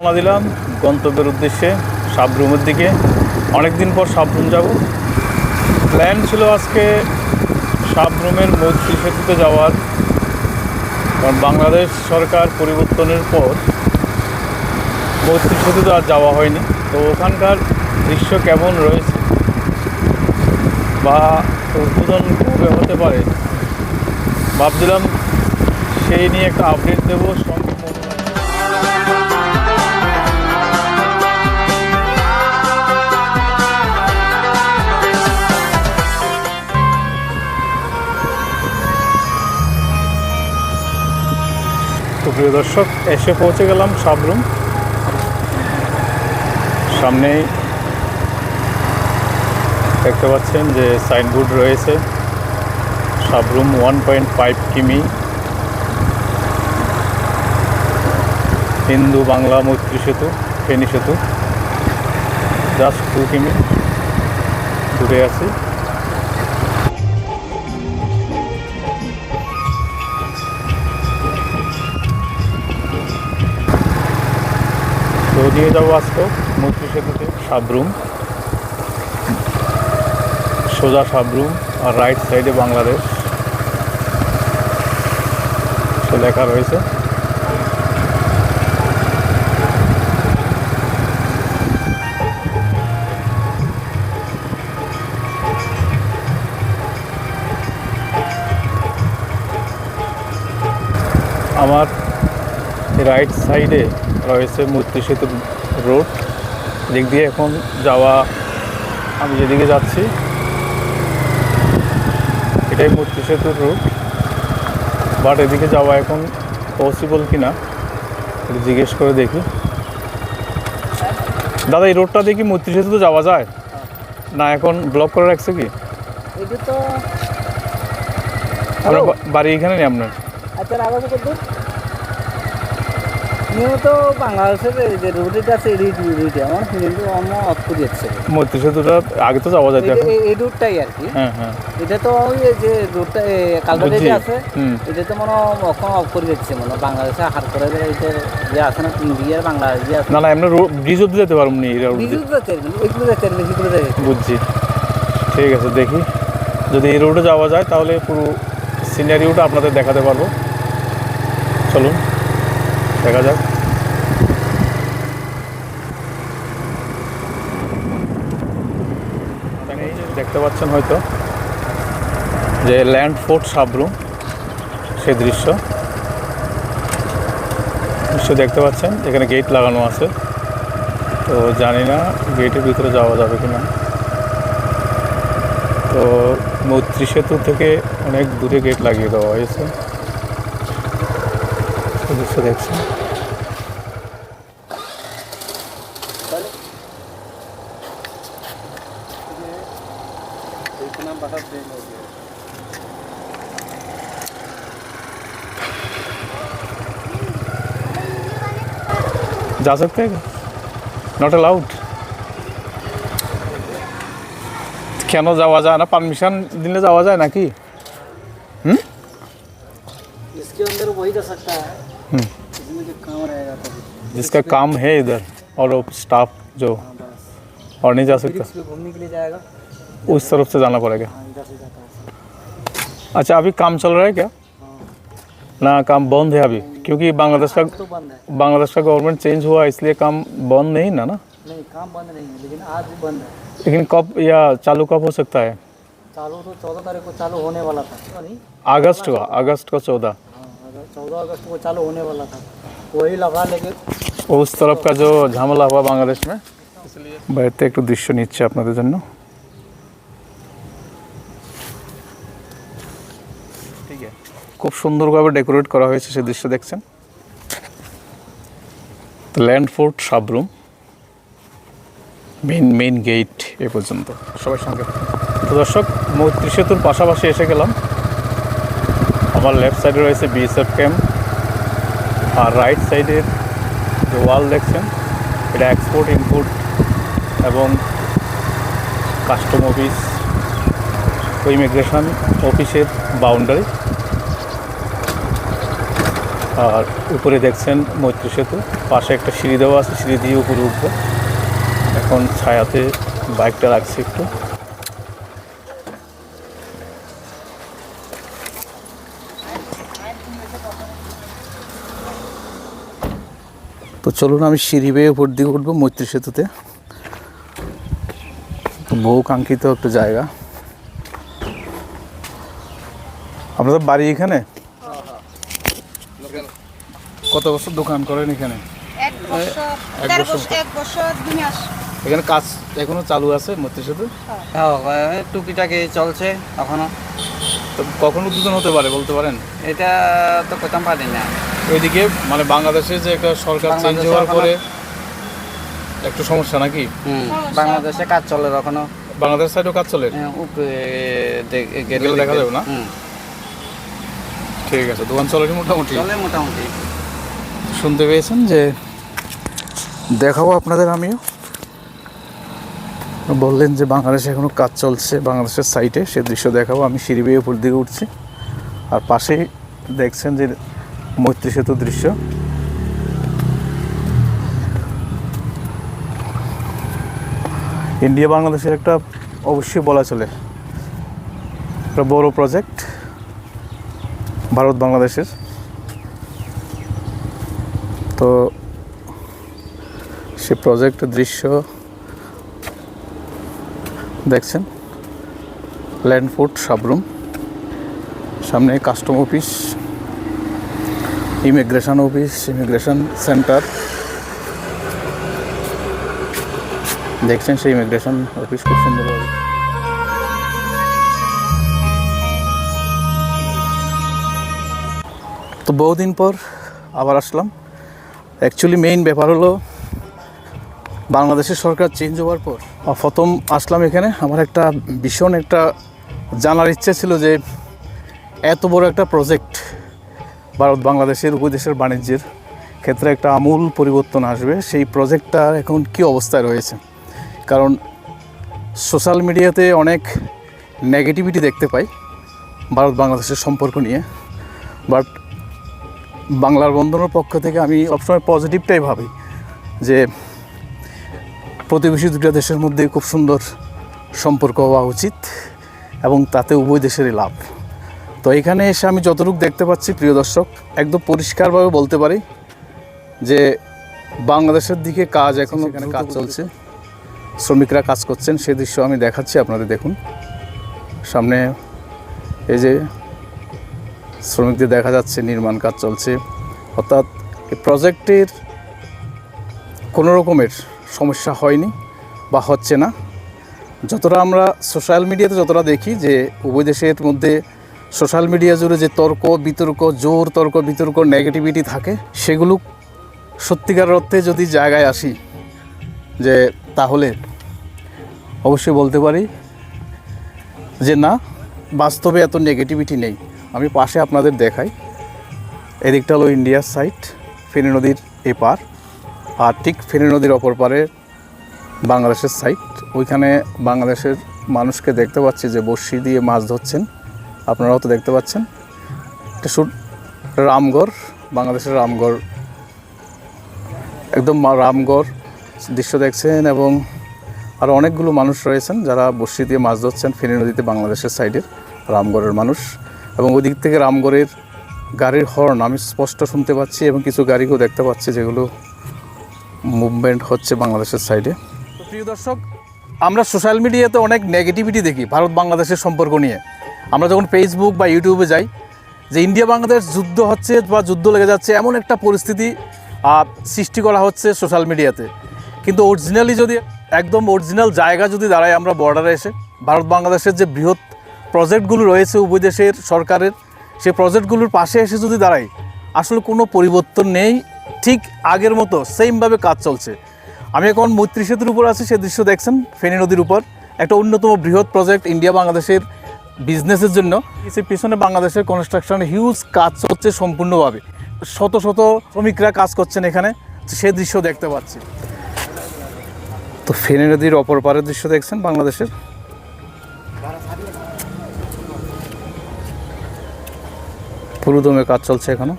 রওনা দিলাম। গন্তব্যের উদ্দেশ্যে সাবরুমের দিকে। অনেক দিন পর সাবরুম যাব। প্ল্যান ছিল আজকে সাবরুমের মৈত্রী সেতুতে যাওয়ার। কারণ বাংলাদেশ সরকার পরিবর্তনের পর মৈত্রী সেতুতে আর যাওয়া হয়নি। তো ওখানকার দৃশ্য কেমন রয়েছে? বা উদ্বোধন কবে হতে পারে? ভাবছিলাম সেই নিয়ে একটা আপডেট দেবো। সঙ্গে তো প্রিয় দর্শক, এসে পৌঁছে গেলাম সাবরুম সামনেই দেখতে পাচ্ছেন যে সাইনবোর্ড রয়েছে সাবরুম ওয়ান পয়েন্ট ফাইভ কিমি। হিন্দু বাংলা মৈত্রী সেতু, ফেনী সেতু, জাস্ট টু কিমি। দূরে আছি। নিয়ে যাব আজকে মৈত্রী সেতুতে সাবরুম সোজা সাবরুম আর রাইট সাইডে বাংলাদেশ। লেখা রয়েছে। আমার রাইট সাইডে রয়েছে মৈত্রী সেতু রোড দিক দিয়ে এখন যাওয়া আমি যেদিকে যাচ্ছি এটাই মৈত্রী সেতুর রুট বাট এদিকে যাওয়া এখন পসিবল কি না জিজ্ঞেস করে দেখি। দাদা এই রোডটা দিয়ে কি মৈত্রী সেতুতে যাওয়া যায়? না এখন ব্লক করে রাখছে কি? আপনার বাড়ি এখানে নেই আপনার? আচ্ছা নিয়মিত বাংলাদেশের যে রুটিটা আছে এই রুটি আমার কিন্তু যাচ্ছে মৈত্রী সেতুটা আগে তো যাওয়া যায় এখন? এই রুটটাই আর কি। হ্যাঁ হ্যাঁ। এটা তো ওই যে রুটটা কালকাটা যে আছে হুম। এটা তো মনে কখন অফ করে মনে বাংলাদেশে হার করে দেয় এটা যে আছে না ইন্ডিয়ার বাংলাদেশ যে আছে। না না এমনি ব্রিজ অব্দি যেতে পারব নি এই এগুলো বুঝছি। ঠিক আছে দেখি। যদি এই রোডে যাওয়া যায় তাহলে পুরো সিনারিওটা আপনাদের দেখাতে পারব। চলুন। দেখা যাক। দেখতে পাচ্ছেন হয়তো যে ল্যান্ড ফোর্ট সাবরুম সে দৃশ্য। দৃশ্য দেখতে পাচ্ছেন, এখানে গেট লাগানো আছে। তো জানি না গেটের ভিতরে যাওয়া যাবে কি না তো মৈত্রী সেতু থেকে অনেক দূরে গেট লাগিয়ে দেওয়া হয়েছে। তো দৃশ্য দেখছেন जा सकते हैं নট অ্যালাউড কেন যাওয়া যায় না পারমিশন দিলে যাওয়া যায় নাকি इसके अंदर वही जा सकता है जिसका काम है इधर और वो स्टाफ जो और नहीं जा सकता। घूमने के लिए जाएगा? उस तरफ़ से जाना पड़ेगा। अच्छा अभी काम चल रहा है क्या? हाँ ना काम बंद है अभी क्योंकि बांग्लादेश का तो बांग्लादेश का गवर्नमेंट चेंज हुआ इसलिए काम बंद नहीं ना ना? नहीं काम बंद नहीं है लेकिन आज भी बंद है। लेकिन कब या चालू कब हो सकता है? चालू तो चौदह तारीख को चालू होने वाला था अगस्त का अगस्त का चौदह। हाँ चौदह अगस्त को चालू होने वाला था। वही लगा लेके उस तरफ का जो ঝামেলা हुआ বাংলাদেশ में বাইরেতে একটু দৃশ্য নিচ্ছে আপনাদের জন্য ঠিক আছে খুব সুন্দরভাবে ডেকোরেট করা হয়েছে সে দৃশ্য দেখছেন land port Sabroom main main gate এ পর্যন্ত সবার সঙ্গে তো দর্শক মৈত্রী সেতুর পাশাপাশি এসে গেলাম আমার লেফট সাইডে রয়েছে বিএসএফ ক্যাম্প আর রাইট সাইডের যে ওয়াল দেখছেন, এটা এক্সপোর্ট ইম্পোর্ট এবং কাস্টম অফিস ও ইমিগ্রেশন অফিসের বাউন্ডারি আর উপরে দেখছেন মৈত্রী সেতু, পাশে একটা সিঁড়ি দেওয়া আছে, সিঁড়ি দিয়ে উপরে উঠবো। এখন ছায়াতে বাইকটা রাখছি একটু। তো চলুন আমি সিঁড়ি বেয়ে উপর দিকে উঠবো মৈত্রী সেতুতে। তো বহু কাঙ্ক্ষিত একটা জায়গা। আপনাদের বাড়ি এখানে? কত বছর দোকান করেন এখানে? এখানে কাজ এখনও চালু আছে মৈত্রী সেতু? হ্যাঁ টুকিটাকি চলছে এখনও। তো কখন উদ্বোধন হতে পারে বলতে পারেন? এটা তো কোথাও পারি না। ওইদিকে মানে বাংলাদেশে যে একটা সরকার চেঞ্জ হওয়ার পরে একটু সমস্যা নাকি? হুম বাংলাদেশে কাজ চলে এখনও। বাংলাদেশ সাইডেও কাজ চলে? হ্যাঁ, দেখা যাবে না? ঠিক আছে দোকান চলেনি মোটামুটি। চলে মোটামুটি। শুনতে পেয়েছেন যে দেখাবো আপনাদের আমিও। বললেন যে বাংলাদেশে এখনও কাজ চলছে বাংলাদেশের সাইটে সে দৃশ্য দেখাবো আমি সিঁড়ি বেয়ে উপর দিকে উঠছি। আর পাশেই দেখছেন যে মৈত্রী সেতু দৃশ্য। ইন্ডিয়া বাংলাদেশের একটা অবশ্যই বলা চলে। একটা বড় প্রজেক্ট ভারত বাংলাদেশের। তো সে প্রজেক্টের দৃশ্য দেখছেন। ল্যান্ডফোর্ট সাবরুম সামনে custom office immigration office immigration centre দেখছেন সেই ইমিগ্রেশন অফিস খুব সুন্দরভাবে। তো বহুদিন পর আবার আসলাম। অ্যাকচুয়ালি মেইন ব্যাপার হলো, বাংলাদেশের সরকার চেঞ্জ হওয়ার পর প্রথম আসলাম এখানে। আমার একটা ভীষণ একটা জানার ইচ্ছে ছিল যে, এত বড় একটা প্রজেক্ট ভারত বাংলাদেশের উভয় দেশের বাণিজ্যের ক্ষেত্রে একটা আমূল পরিবর্তন আসবে। সেই প্রজেক্টটা এখন কী অবস্থায় রয়েছে? কারণ সোশ্যাল মিডিয়াতে অনেক নেগেটিভিটি দেখতে পাই ভারত বাংলাদেশের সম্পর্ক নিয়ে। বাট বাংলার বন্ধনের পক্ষ থেকে আমি সবসময় পজিটিভটাই ভাবি যে প্রতিবেশী দুটা দেশের মধ্যে খুব সুন্দর সম্পর্ক হওয়া উচিত এবং তাতে উভয় দেশেরই লাভ। তো এখানে এসে আমি যতটুকু দেখতে পাচ্ছি প্রিয় দর্শক একদম পরিষ্কারভাবে বলতে পারি যে বাংলাদেশের দিকে কাজ এখন এখানে কাজ চলছে। শ্রমিকরা কাজ করছেন সে দৃশ্য আমি দেখাচ্ছি আপনাদের দেখুন। সামনে এই যে শ্রমিকদের দেখা যাচ্ছে নির্মাণ কাজ চলছে। অর্থাৎ এই প্রজেক্টের কোনো রকমের সমস্যা হয়নি বা হচ্ছে না। যতটা আমরা সোশ্যাল মিডিয়াতে যতটা দেখি যে উভয় দেশের মধ্যে সোশ্যাল মিডিয়া জুড়ে যে তর্ক, বিতর্ক, জোর তর্ক, বিতর্ক নেগেটিভিটি থাকে, সেগুলো সত্যিকার অর্থে যদি জায়গায় আসি, যে তাহলে অবশ্যই বলতে পারি যে না, বাস্তবে এত নেগেটিভিটি নেই। আমি পাশে আপনাদের দেখাই, এদিকটা হলো ইন্ডিয়ার সাইড ফেনী নদীর এপার, আর ঠিক ফেনী নদীর অপর পারে বাংলাদেশের সাইড ওইখানে বাংলাদেশের মানুষকে দেখতে পাচ্ছি যে বড়শি দিয়ে মাছ ধরছেন। আপনারাও তো দেখতে পাচ্ছেন। এটা শুট রামগড়, বাংলাদেশের রামগড়। একদম রামগড় দৃশ্য দেখছেন এবং আরও অনেকগুলো মানুষ রয়েছেন যারা বড়শি দিয়ে মাছ ধরছেন ফেনী নদীতে বাংলাদেশের সাইডের রামগড়ের মানুষ। এবং ওই দিক থেকে রামগড়ের গাড়ির হর্ন আমি স্পষ্ট শুনতে পাচ্ছি এবং কিছু গাড়িকেও দেখতে পাচ্ছি যেগুলো মুভমেন্ট হচ্ছে বাংলাদেশের সাইডে। প্রিয় দর্শক, আমরা সোশ্যাল মিডিয়াতে অনেক নেগেটিভিটি দেখি ভারত বাংলাদেশের সম্পর্ক নিয়ে। আমরা যখন ফেসবুক বা ইউটিউবে যাই, যে ইন্ডিয়া বাংলাদেশ যুদ্ধ হচ্ছে বা যুদ্ধ লেগে যাচ্ছে, এমন একটা পরিস্থিতি সৃষ্টি করা হচ্ছে সোশ্যাল মিডিয়াতে কিন্তু অরিজিনালি যদি, একদম অরিজিনাল জায়গা যদি দাঁড়ায় আমরা বর্ডারে এসে, ভারত বাংলাদেশের যে বৃহৎ প্রজেক্টগুলো রয়েছে উভয় দেশের সরকারের, সেই প্রজেক্টগুলোর পাশে এসে যদি দাঁড়াই, আসলে কোনো পরিবর্তন নেই, ঠিক আগের মতো সেমভাবে কাজ চলছে। আমি এখন মৈত্রী সেতুর উপর আছি, সে দৃশ্য দেখছেন, ফেনী নদীর উপর। একটা অন্যতম বৃহৎ প্রজেক্ট ইন্ডিয়া বাংলাদেশের বিজনেসের জন্য। কিছু পিছনে বাংলাদেশের কনস্ট্রাকশন হিউজ কাজ হচ্ছে সম্পূর্ণভাবে। শত শত শ্রমিকরা কাজ করছেন এখানে, সে দৃশ্য দেখতে পাচ্ছি। তো ফেনী নদীর অপর পারের দৃশ্য দেখছেন বাংলাদেশের? পুরুদমে কাজ চলছে এখনও।